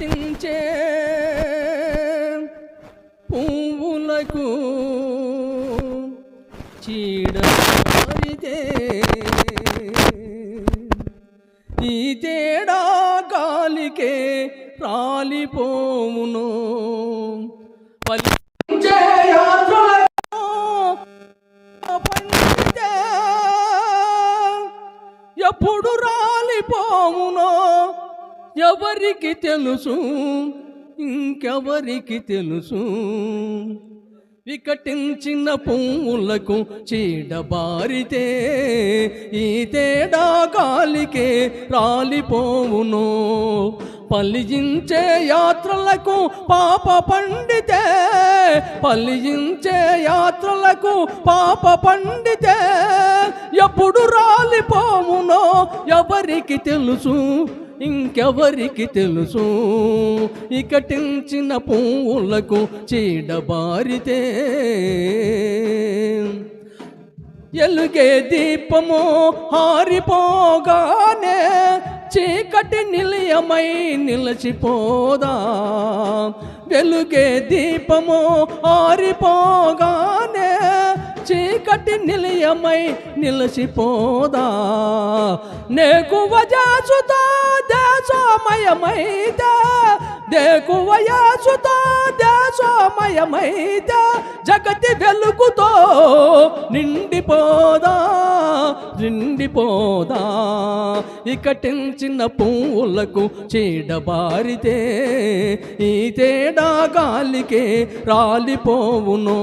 వికటించే పువ్వులకు చీడతే ఈ తేడా గాలికే రాలిపోమును ఎప్పుడు రాలిపోమునో ఎవరికి తెలుసు? ఇంకెవరికి తెలుసు? వికటించిన పువ్వులకు చీడబారితే ఈ తేడా కాలికే రాలిపోవును. పలిజించే యాత్రలకు పాప పండితే పలిజించే యాత్రలకు పాప పండితే ఎప్పుడు రాలిపోవునో ఎవరికి తెలుసు? ఇంకెవరికి తెలుసు? ఇకటించిన పువ్వులకు చీడబారితే ఎలుగే దీపము హారిపోగానే చీకటి నిలయమై నిలచిపోదా? వెలుగే దీపము ఆరిపో చీకటి నిలయమై నిలిచిపోదా? నేకువ జాసుతా దేశమయమైతే దేకువ యాసుతా దేశమయమైతే జగతి వెలుగుతో నిండిపోదా? నిండిపోదా? ఇకటించిన పువ్వులకు చీడబారితే ఈ తేడా గాలికే రాలిపోవును.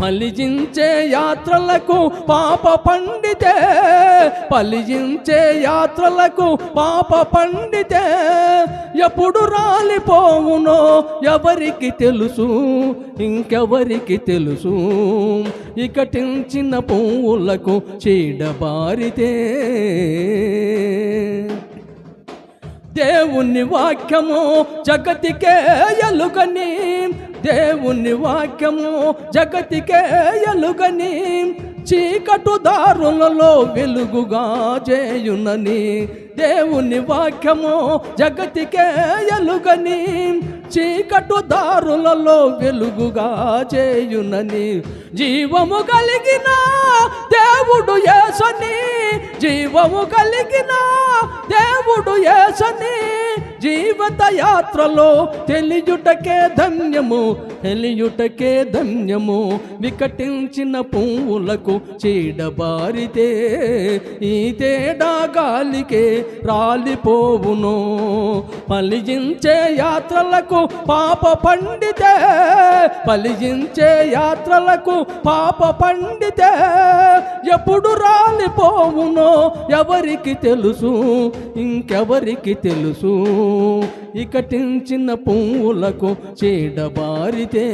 ఫలిజించే యాత్రలకు పాప పండితే ఫలిజించే యాత్రలకు పాప పండితే ఎప్పుడు రాలిపోవునో ఎవరికి తెలుసు ఇంకెవరికి తెలుసు. ఇకటించిన పువ్వులకు చీడబారితే దేవుని వాక్యము జగతికే ఎలుగని దేవుని వాక్యము జగతికే ఎలుగని చీకటు దారులలో వెలుగుగా చేయునని దేవుని వాక్యము జగతికే ఎలుగని. చీకటు దారులలో వెలుగుగా చేయునని జీవము కలిగిన దేవుడు ఏసని జీవము కలిగిన దేవుడు ఏసని జీవిత యాత్రలో తెలియుటకే ధన్యము తెలియుటకే ధన్యము. వికటించిన పువ్వులకు చీడబారితే ఈ తేడా గాలికే రాలిపోవును. పలిజించే యాత్రలకు పాప పండితే ఫలించే యాత్రలకు పాప పండితే ఎప్పుడు రాలిపోవునో ఎవరికి తెలుసు ఇంకెవరికి తెలుసు. ఇకటించిన పువ్వులకు చీడబారితే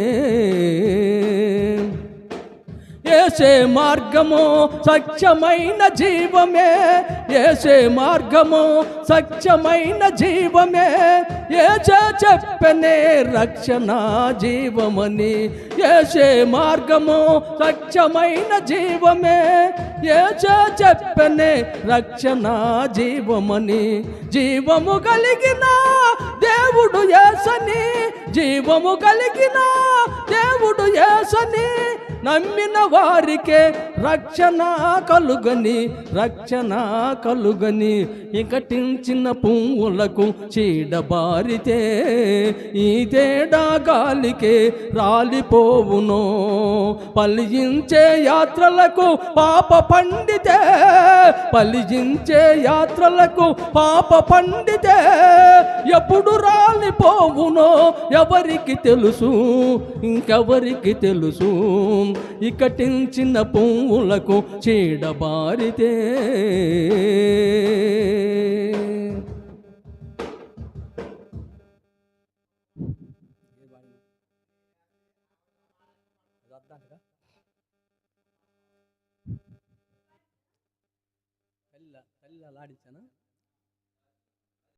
ఏసే మార్గము సత్యమైన జీవమే. ఏసే మార్గము సత్యమైన జీవమే. ఏసే చెప్పనే రక్షణ జీవమని. ఏసే మార్గము సత్యమైన జీవమే. ఏసే చెప్పనే రక్షణ జీవమని. జీవము కలిగిన దేవుడు ఏసని. జీవము కలిగిన దేవుడు ఏసని. నమ్మిన వారికే రక్షణ కలుగని రక్షణ కలుగని చిన్న పువ్వులకు చీడబారితే ఈ తేడా గాలికే రాలిపోవును. పలిజించే యాత్రలకు పాప పండితే పలిజించే యాత్రలకు పాప పండితే ఎప్పుడు రాలిపోవునో ఎవరికి తెలుసు ఇంకెవరికి తెలుసు? ఇకటించిన పువ్వులకు చీడబారితే. కల్లా కల్లా లాడించానా?